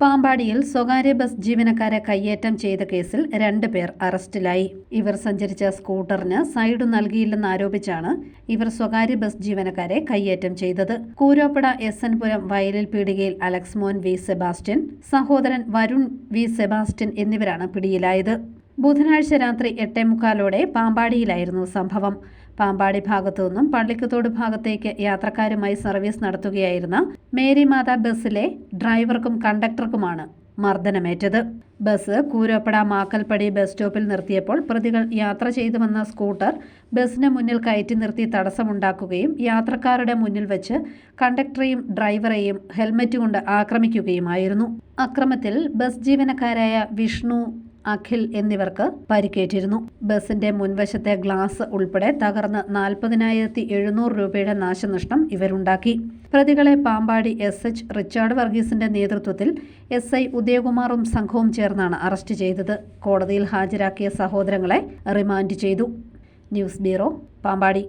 പാമ്പാടിയിൽ സ്വകാര്യ ബസ് ജീവനക്കാരെ കയ്യേറ്റം ചെയ്ത കേസിൽ രണ്ട് പേർ അറസ്റ്റിലായി. ഇവർ സഞ്ചരിച്ച സ്കൂട്ടറിന് സൈഡ് നൽകിയില്ലെന്നാരോപിച്ചാണ് ഇവർ സ്വകാര്യ ബസ് ജീവനക്കാരെ കയ്യേറ്റം ചെയ്തത്. കൂരോപ്പട എസ് എൻ പുരം വയലിൽ പീടികയിൽ അലക്സ് മോൻ വി സെബാസ്റ്റ്യൻ സഹോദരൻ വരുൺ വി സെബാസ്റ്റ്യൻ എന്നിവരാണ് പിടിയിലായത്. ബുധനാഴ്ച രാത്രി എട്ടേ മുക്കാലോടെ പാമ്പാടിയിലായിരുന്നു സംഭവം. പാമ്പാടി ഭാഗത്തു നിന്നും പള്ളിക്കത്തോട് ഭാഗത്തേക്ക് യാത്രക്കാരുമായി സർവീസ് നടത്തുകയായിരുന്ന മേരിമാത ബസ്സിലെ ഡ്രൈവർക്കും കണ്ടക്ടർക്കുമാണ് മർദ്ദനമേറ്റത്. ബസ് കൂരോപ്പട മാക്കൽപ്പടി ബസ് സ്റ്റോപ്പിൽ നിർത്തിയപ്പോൾ പ്രതികൾ യാത്ര ചെയ്തു വന്ന സ്കൂട്ടർ ബസ്സിന് മുന്നിൽ കയറ്റി നിർത്തി തടസ്സമുണ്ടാക്കുകയും യാത്രക്കാരുടെ മുന്നിൽ വെച്ച് കണ്ടക്ടറെയും ഡ്രൈവറെയും ഹെൽമറ്റ് കൊണ്ട് ആക്രമിക്കുകയുമായിരുന്നു. അക്രമത്തിൽ ബസ് ജീവനക്കാരായ വിഷ്ണു അഖിൽ എന്നിവർക്ക് പരിക്കേറ്റിരുന്നു. ബസിന്റെ മുൻവശത്തെ ഗ്ലാസ് ഉൾപ്പെടെ തകർന്ന് നാൽപ്പതിനായിരത്തി എഴുന്നൂറ് രൂപയുടെ നാശനഷ്ടം ഇവരുണ്ടാക്കി. പ്രതികളെ പാമ്പാടി എസ് എച്ച് റിച്ചാർഡ് വർഗീസിന്റെ നേതൃത്വത്തിൽ എസ് ഐ ഉദയകുമാറും സംഘവും ചേർന്നാണ് അറസ്റ്റ് ചെയ്തത്. കോടതിയിൽ ഹാജരാക്കിയ സഹോദരങ്ങളെ റിമാൻഡ് ചെയ്തു. News bureau Pampady.